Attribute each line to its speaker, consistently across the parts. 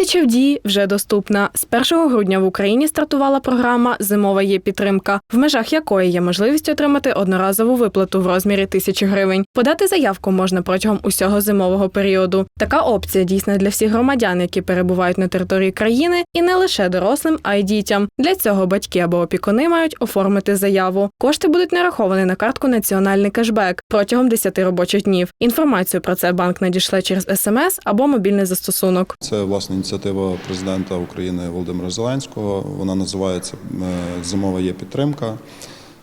Speaker 1: Тисяча в дії вже доступна. З 1 грудня в Україні стартувала програма Зимова є підтримка, в межах якої є можливість отримати одноразову виплату в розмірі тисячі гривень. Подати заявку можна протягом усього зимового періоду. Така опція дійсна для всіх громадян, які перебувають на території країни, і не лише дорослим, а й дітям. Для цього батьки або опікуни мають оформити заяву. Кошти будуть нараховані на картку Національний кешбек протягом 10 робочих днів. Інформацію про це банк надішле через смс або мобільний застосунок.
Speaker 2: Це власне ініціатива президента України Володимира Зеленського. Вона називається е, Зимова є підтримка.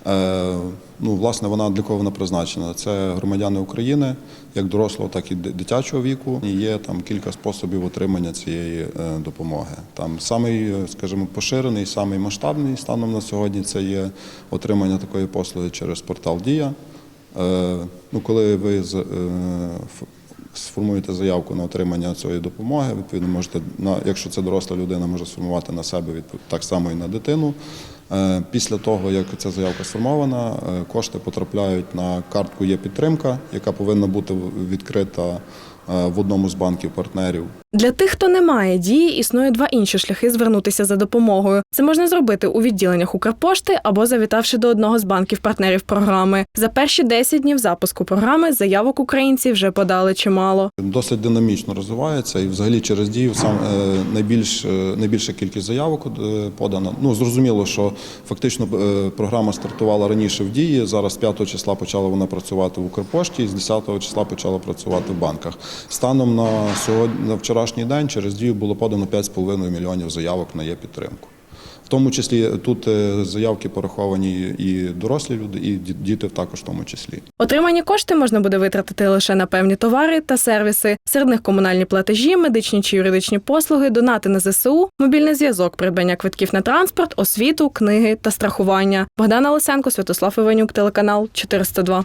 Speaker 2: Е, Ну, власне, вона для кого вона призначена? Це громадяни України, як дорослого, так і дитячого віку. Є там кілька способів отримання цієї е, допомоги. Там самий, скажімо, поширений, самий масштабний станом на сьогодні це є отримання такої послуги через портал Дія. Ну, коли ви сформуєте заявку на отримання цієї допомоги, відповідно, можете на якщо це доросла людина, може сформувати на себе так само і на дитину. Е, Після того, як ця заявка сформована, е, кошти потрапляють на картку є підтримка, яка повинна бути відкрита е, в одному з банків партнерів.
Speaker 1: Для тих, хто не має дії, існує два інші шляхи звернутися за допомогою. Це можна зробити у відділеннях Укрпошти або завітавши до одного з банків-партнерів програми. За перші 10 днів запуску програми заявок українці вже подали чимало.
Speaker 2: Досить динамічно розвивається і взагалі через дію сам е, найбільш е, найбільша кількість заявок е, подана. Ну зрозуміло, що фактично програма стартувала раніше в дії. Зараз 5 числа почала вона працювати в Укрпошті, і з 10 числа почала працювати в банках. Станом на сьогодні на вчорашній день через дію було подано 5,5 мільйонів заявок на є підтримку. В тому числі тут е, заявки пораховані і дорослі люди, і ді- діти також в тому числі.
Speaker 1: Отримані кошти можна буде витратити лише на певні товари та сервіси. Серед них комунальні платежі, медичні чи юридичні послуги, донати на ЗСУ, мобільний зв'язок, придбання квитків на транспорт, освіту, книги та страхування. Богдана Лисенко, Святослав Іванюк, телеканал 402.